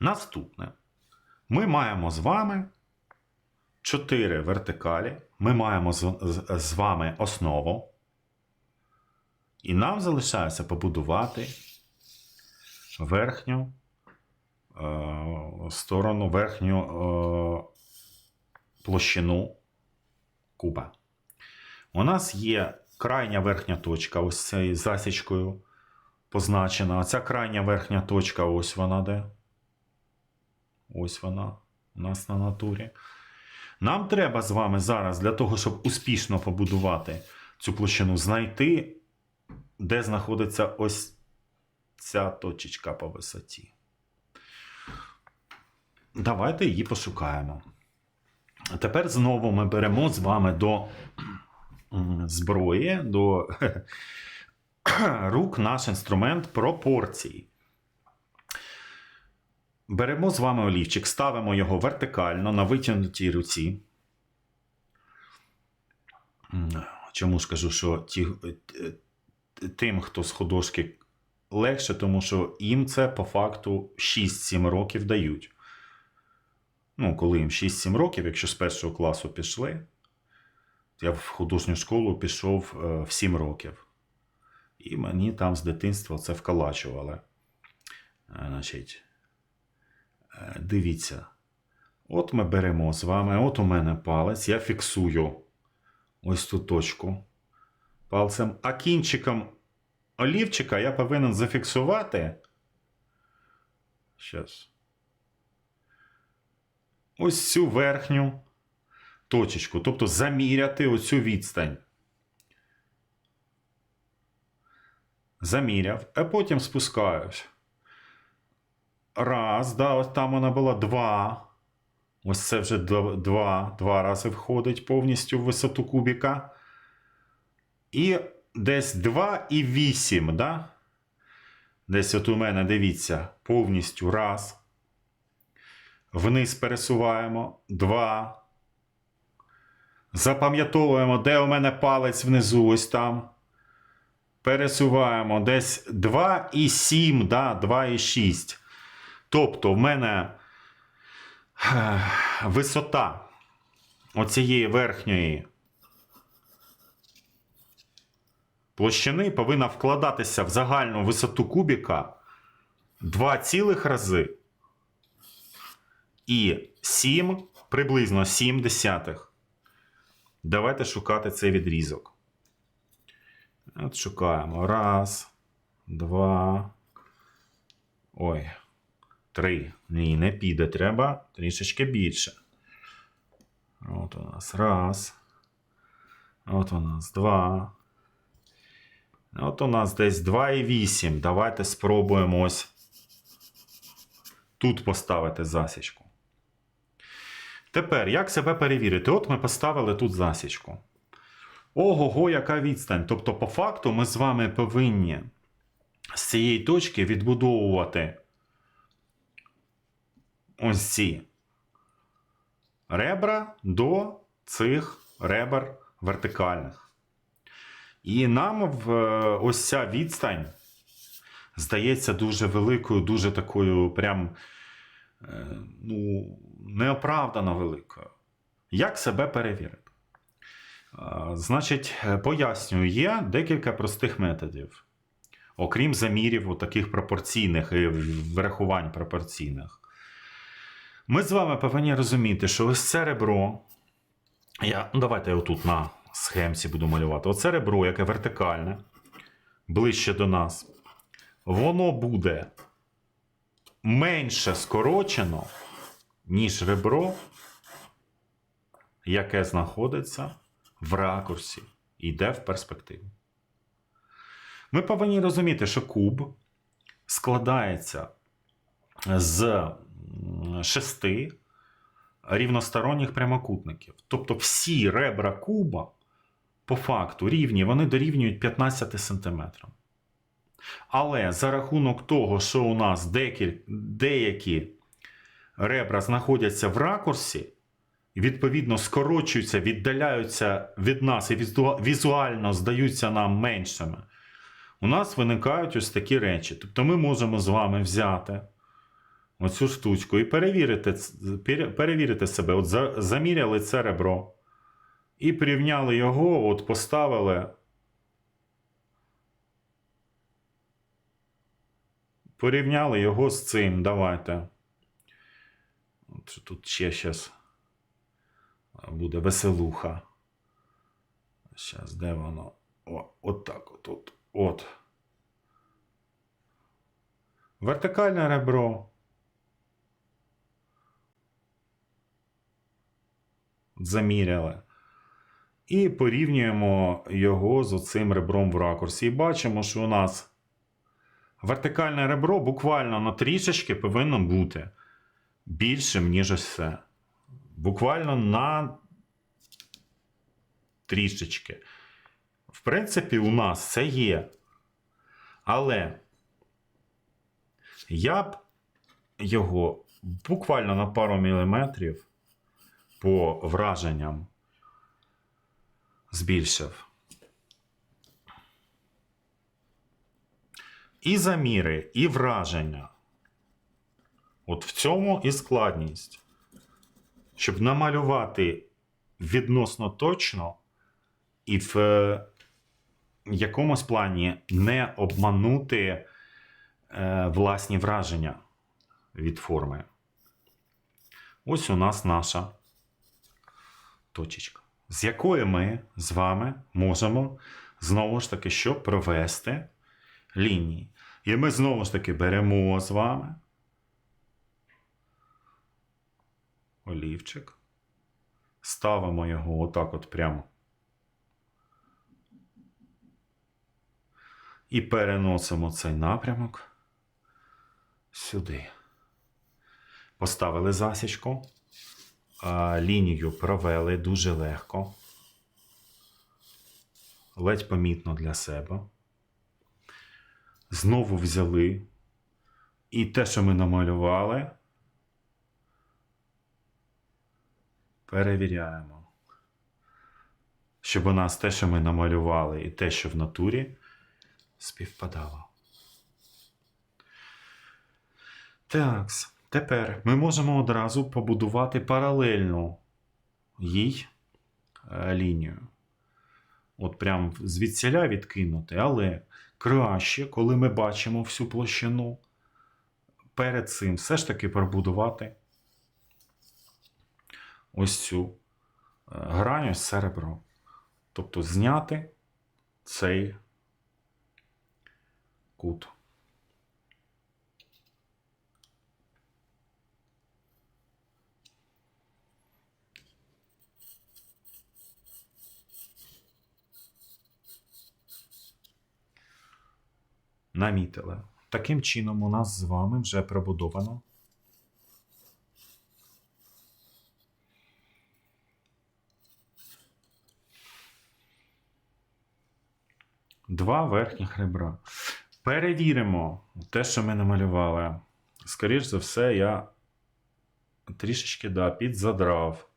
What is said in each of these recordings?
Наступне. Ми маємо з вами 4 вертикалі. Ми маємо з, з, з вами основу. І нам залишається побудувати верхню е, сторону, верхню е, площину куба. У нас є крайня верхня точка, ось цією засічкою позначена. А ця крайня верхня точка, ось вона де. Ось вона у нас на натурі. Нам треба з вами зараз для того, щоб успішно побудувати цю площину, знайти, де знаходиться ось ця точечка по висоті. Давайте її пошукаємо. Тепер знову ми беремо з вами до зброї, до рук наш інструмент пропорції. Беремо з вами олівчик, ставимо його вертикально на витягнутій руці. Чому ж кажу, що ті, е, тим, хто з художки легше, тому що їм це по факту 6-7 років дають. Ну, коли їм 6-7 років, якщо з першого класу пішли, я в художню школу пішов е, в 7 років. І мені там з дитинства це вколачували. Е, Значить, дивіться. От ми беремо з вами, от у мене палець, я фіксую ось ту точку пальцем, а кінчиком олівчика я повинен зафіксувати. Щас. Ось цю верхню точечку, тобто заміряти оцю відстань. Заміряв, а потім спускаюсь. Раз, да, ось там вона була два. Ось це вже два, два рази входить повністю в висоту кубіка. І десь 2 і 8, да? Десь от у мене, дивіться, повністю раз. Вниз пересуваємо. Два. Запам'ятовуємо, де у мене палець внизу, ось там. Пересуваємо десь 2 і 7, да, 2 і 6. Тобто в мене висота оцієї верхньої площини повинна вкладатися в загальну висоту кубіка 2 цілих рази і 7, приблизно 7 десятих. Давайте шукати цей відрізок. От шукаємо. Раз, два. Ой. Три. Ні, не піде. Треба трішечки більше. От у нас раз. От у нас два. От у нас десь 2,8. Давайте спробуємо ось тут поставити засічку. Тепер, як себе перевірити? От ми поставили тут засічку. Ого-го, яка відстань. Тобто, по факту, ми з вами повинні з цієї точки відбудовувати ось ці ребра до цих ребер вертикальних. І нам в е, ось ця відстань здається дуже великою, дуже такою, прям е, ну, неоправдано великою. Як себе перевірити? Значить, е, пояснюю, є декілька простих методів. Окрім замірів таких пропорційних і врахувань пропорційних. Ми з вами повинні розуміти, що ось це ребро. Я, ну, давайте я отут на схемці буду малювати. Оце ребро, яке вертикальне, ближче до нас, воно буде менше скорочено, ніж ребро, яке знаходиться в ракурсі і йде в перспективу. Ми повинні розуміти, що куб складається з шести рівносторонніх прямокутників. Тобто всі ребра куба по факту рівні, вони дорівнюють 15 см. Але за рахунок того, що у нас деякі ребра знаходяться в ракурсі, відповідно скорочуються, віддаляються від нас і візуально здаються нам меншими, у нас виникають ось такі речі. Тобто ми можемо з вами взяти оцю штучку і перевірити, ц- перевірити себе. От заміряли це ребро. І порівняли його, от поставили. Порівняли його з цим. Давайте. От тут ще зараз буде веселуха. Зараз, де воно? О, от так от, от. От. Вертикальне ребро. Заміряли. І порівнюємо його з оцим ребром в ракурсі. І бачимо, що у нас вертикальне ребро буквально на трішечки повинно бути більшим, ніж ось це. Буквально на трішечки. В принципі, у нас це є. Але я б його буквально на пару міліметрів по враженням збільшив. І заміри, і враження. От в цьому і складність. Щоб намалювати відносно точно і в е, якомусь плані не обманути е, власні враження від форми. Ось у нас наша точечка, з якої ми з вами можемо знову ж таки, щоб провести лінії. І ми знову ж таки беремо з вами олівчик, ставимо його отак от прямо. І переносимо цей напрямок сюди. Поставили засічку, лінію провели дуже легко, ледь помітно для себе. Знову взяли і те, що ми намалювали, перевіряємо. Щоб у нас те, що ми намалювали, і те, що в натурі, співпадало. Так, тепер ми можемо одразу побудувати паралельну їй е, лінію. От прям звідсіля відкинути, але краще, коли ми бачимо всю площину, перед цим все ж таки пробудувати ось цю е, грань, ось це ребро. Тобто зняти цей кут. Намітили. Таким чином, у нас з вами вже пробудовано два верхніх ребра. Перевіримо те, що ми намалювали. Скоріше за все, я трішечки да, підзадрав.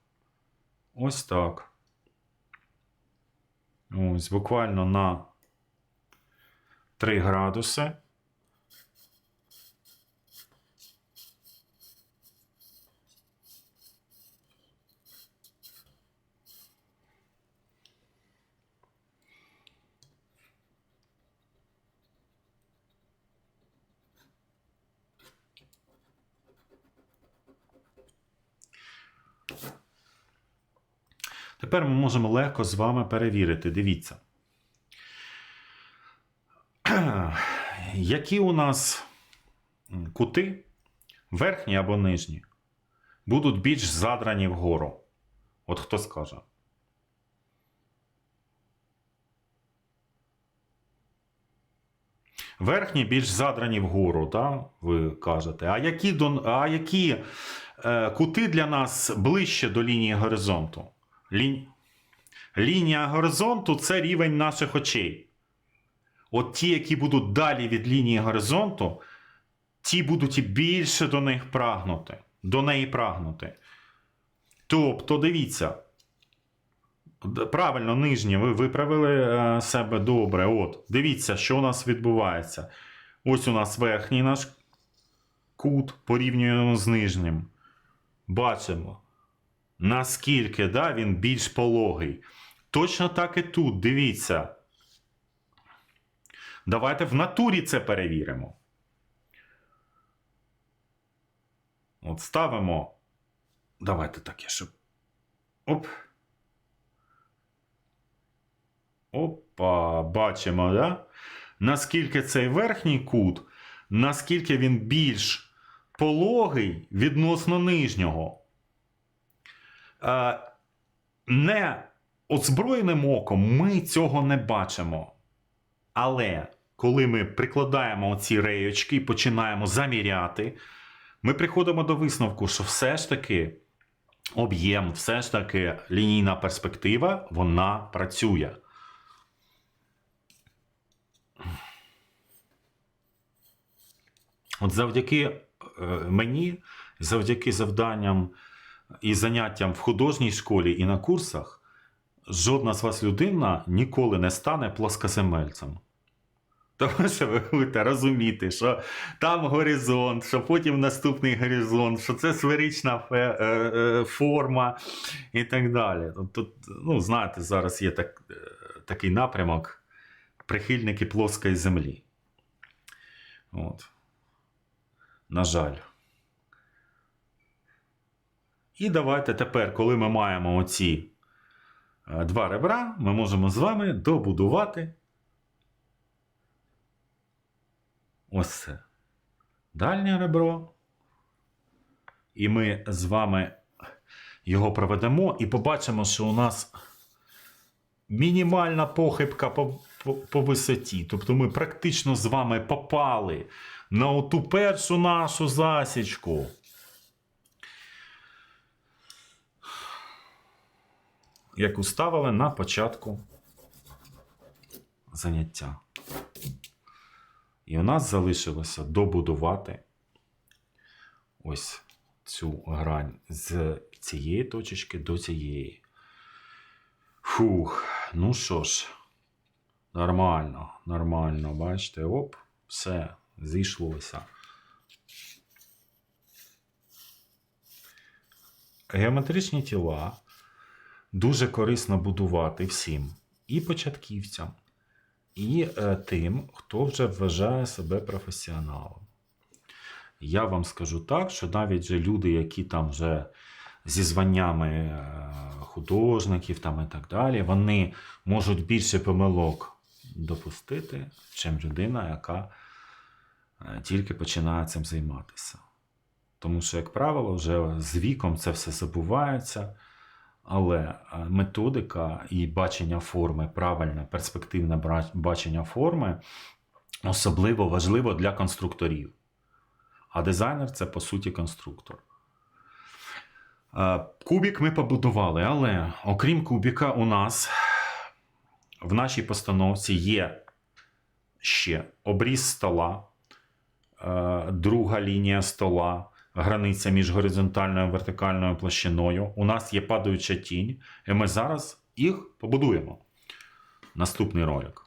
Ось так. Ось, буквально на 3 градуси. Тепер ми можемо легко з вами перевірити. Дивіться. Які у нас кути, верхні або нижні, будуть більш задрані вгору? От хто скаже? Верхні більш задрані вгору, да? ви кажете. А які, а які е, кути для нас ближче до лінії горизонту? Лінь... Лінія горизонту це рівень наших очей. От ті, які будуть далі від лінії горизонту, ті будуть і більше до них прагнути, до неї прагнути. Тобто, дивіться, правильно, нижні, ви виправили е, себе добре. От, дивіться, що у нас відбувається. Ось у нас верхній наш кут порівнюємо з нижнім. Бачимо, наскільки да, він більш пологий. Точно так і тут, дивіться. Давайте в натурі це перевіримо. От ставимо. Давайте таке, щоб. Оп. Опа, бачимо, да? Наскільки цей верхній кут, наскільки він більш пологий відносно нижнього. Е, не озброєним оком ми цього не бачимо. Але коли ми прикладаємо ці реєчки і починаємо заміряти, ми приходимо до висновку, що все ж таки об'єм, все ж таки лінійна перспектива, вона працює. От завдяки е, мені, завдяки завданням і заняттям в художній школі і на курсах, жодна з вас людина ніколи не стане плоскоземельцем. Тому що ви будете розуміти, що там горизонт, що потім наступний горизонт, що це сферична фе- е, е, форма і так далі. Тобто, ну, знаєте, зараз є так, е, такий напрямок прихильники плоскої землі. От. На жаль. І давайте тепер, коли ми маємо оці е, два ребра, ми можемо з вами добудувати ось це дальнє ребро. І ми з вами його проведемо і побачимо, що у нас мінімальна похибка по, по, по висоті. Тобто ми практично з вами попали на оту першу нашу засічку. Яку ставили на початку заняття. І у нас залишилося добудувати ось цю грань з цієї точечки до цієї. Фух, ну що ж, нормально, нормально, бачите, оп, все, зійшлося. Геометричні тіла дуже корисно будувати всім, і початківцям, і е, тим, хто вже вважає себе професіоналом. Я вам скажу так, що навіть же люди, які там вже зі званнями е, художників там і так далі, вони можуть більше помилок допустити, чим людина, яка е, тільки починає цим займатися. Тому що, як правило, вже з віком це все забувається. Але е, методика і бачення форми, правильне перспективне бачення форми особливо важливо для конструкторів. А дизайнер це по суті конструктор. Е, Кубік ми побудували, але окрім кубіка, у нас в нашій постановці є ще обріз стола, е, друга лінія стола, границя між горизонтальною і вертикальною площиною. У нас є падаюча тінь, і ми зараз їх побудуємо. Наступний ролик.